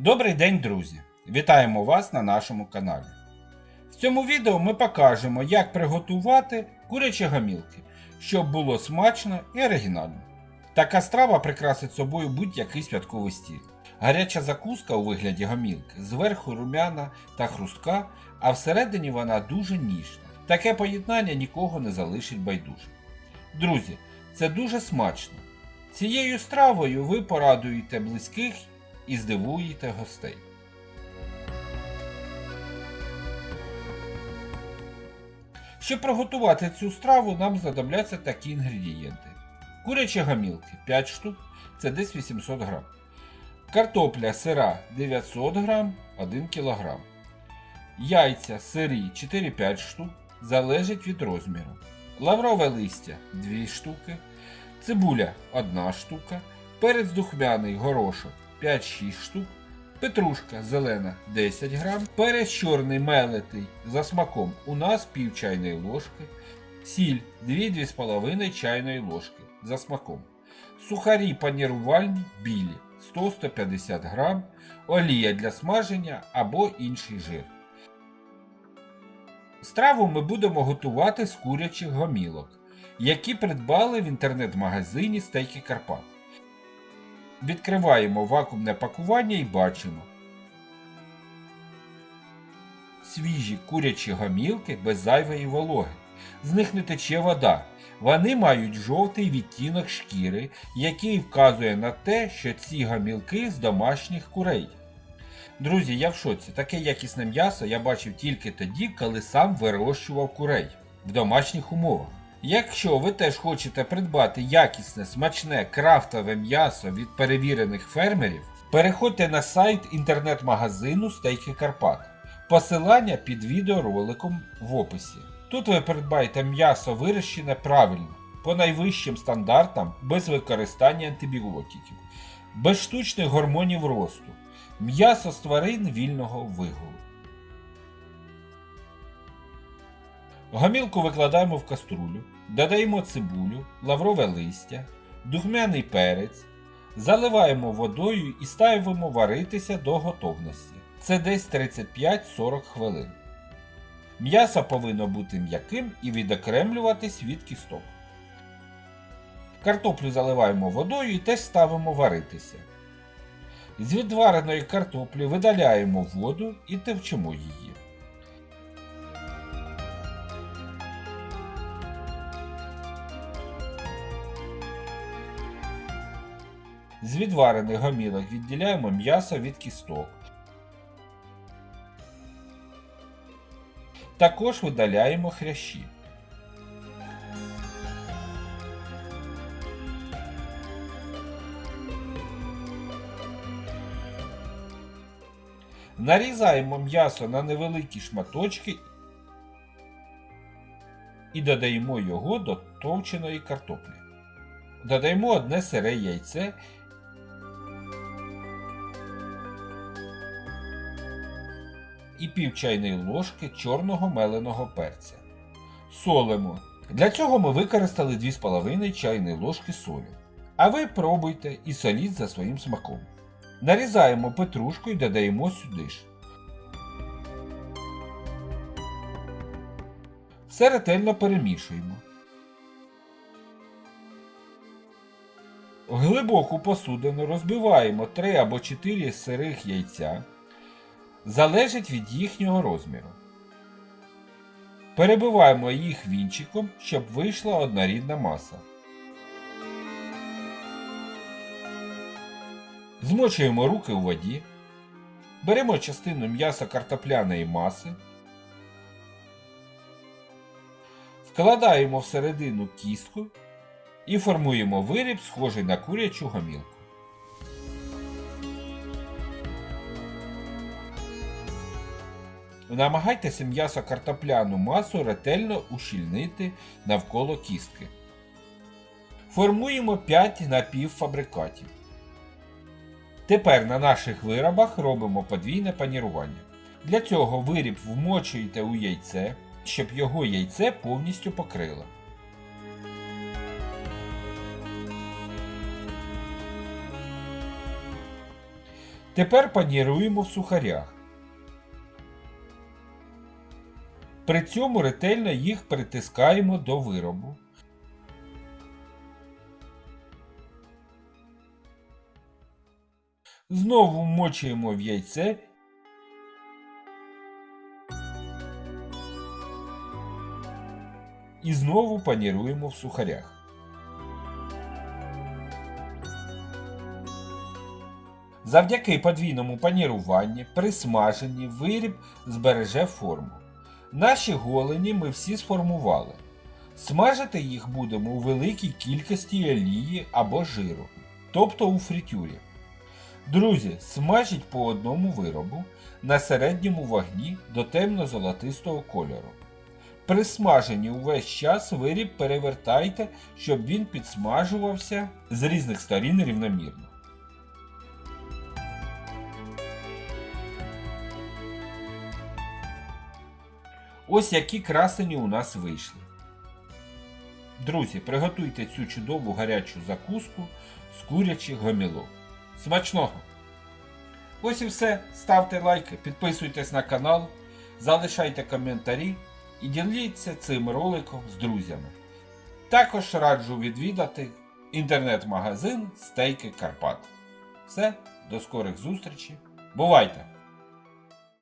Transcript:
Добрий день, друзі! Вітаємо вас на нашому каналі. В цьому відео ми покажемо, як приготувати курячі гамілки, щоб було смачно і оригінально. Така страва прикрасить собою будь-який святковий стіль. Гаряча закуска у вигляді гамілки, зверху румяна та хрустка, а всередині вона дуже ніжна. Таке поєднання нікого не залишить байдужим. Друзі, це дуже смачно. Цією стравою ви порадуєте близьких і здивуєте гостей. Щоб приготувати цю страву, нам знадобляться такі інгредієнти: курячі гамілки 5 штук, це десь 800 грам. Картопля сира 900 грам 1 кг. Яйця сирі 4-5 штук, залежить від розміру. Лаврове листя 2 штуки, цибуля 1 штука, перець духмяний горошок 5-6 штук, петрушка зелена 10 грам, перець чорний мелитий за смаком у нас пів чайної ложки, сіль 2-2,5 чайної ложки за смаком, сухарі панірувальні білі 100-150 грам, олія для смаження або інший жир. Страву ми будемо готувати з курячих гомілок, які придбали в інтернет-магазині Стейки Карпат. Відкриваємо вакуумне пакування і бачимо. Свіжі курячі гомілки без зайвої вологи. З них не тече вода. Вони мають жовтий відтінок шкіри, який вказує на те, що ці гамілки з домашніх курей. Друзі, я в шоці. Таке якісне м'ясо я бачив тільки тоді, коли сам вирощував курей в домашніх умовах. Якщо ви теж хочете придбати якісне, смачне крафтове м'ясо від перевірених фермерів, переходьте на сайт інтернет-магазину Стейки Карпат. Посилання під відеороликом в описі. Тут ви придбаєте м'ясо вирощене правильно, по найвищим стандартам, без використання антибіотиків, без штучних гормонів росту, м'ясо з тварин вільного вигулу. Гамілку викладаємо в каструлю, додаємо цибулю, лаврове листя, духмяний перець, заливаємо водою і ставимо варитися до готовності. Це десь 35-40 хвилин. М'ясо повинно бути м'яким і відокремлюватись від кісток. Картоплю заливаємо водою і теж ставимо варитися. З відвареної картоплі видаляємо воду і товчимо її. З відварених гомілок відділяємо м'ясо від кісток. Також видаляємо хрящі. Нарізаємо м'ясо на невеликі шматочки і додаємо його до товченої картоплі. Додаємо одне сире яйце і пів чайної ложки чорного меленого перця. Солимо. Для цього ми використали 2,5 чайної ложки солі. А ви пробуйте і соліть за своїм смаком. Нарізаємо петрушку і додаємо сюди ж. Все ретельно перемішуємо. В глибоку посудину розбиваємо 3 або 4 сирих яйця. Залежить від їхнього розміру. Перебиваємо їх вінчиком, щоб вийшла однорідна маса. Змочуємо руки у воді. Беремо частину м'яса картопляної маси. Вкладаємо всередину кістку і формуємо виріб, схожий на курячу гамілку. Намагайтеся м'ясо картопляну масу ретельно ущільнити навколо кістки. Формуємо 5 напівфабрикатів. Тепер на наших виробах робимо подвійне панірування. Для цього виріб вмочуєте у яйце, щоб його яйце повністю покрило. Тепер паніруємо в сухарях. При цьому ретельно їх притискаємо до виробу. Знову вмочуємо в яйце. І знову паніруємо в сухарях. Завдяки подвійному паніруванні при смаженні виріб збереже форму. Наші голені ми всі сформували. Смажити їх будемо у великій кількості олії або жиру, тобто у фритюрі. Друзі, смажіть по одному виробу на середньому вогні до темно-золотистого кольору. При смаженні увесь час виріб перевертайте, щоб він підсмажувався з різних сторін рівномірно. Ось які красені у нас вийшли. Друзі, приготуйте цю чудову гарячу закуску з курячих гомілок. Смачного! Ось і все. Ставте лайки, підписуйтесь на канал, залишайте коментарі і діліться цим роликом з друзями. Також раджу відвідати інтернет-магазин Стейки Карпат. Все, до скорих зустрічей. Бувайте!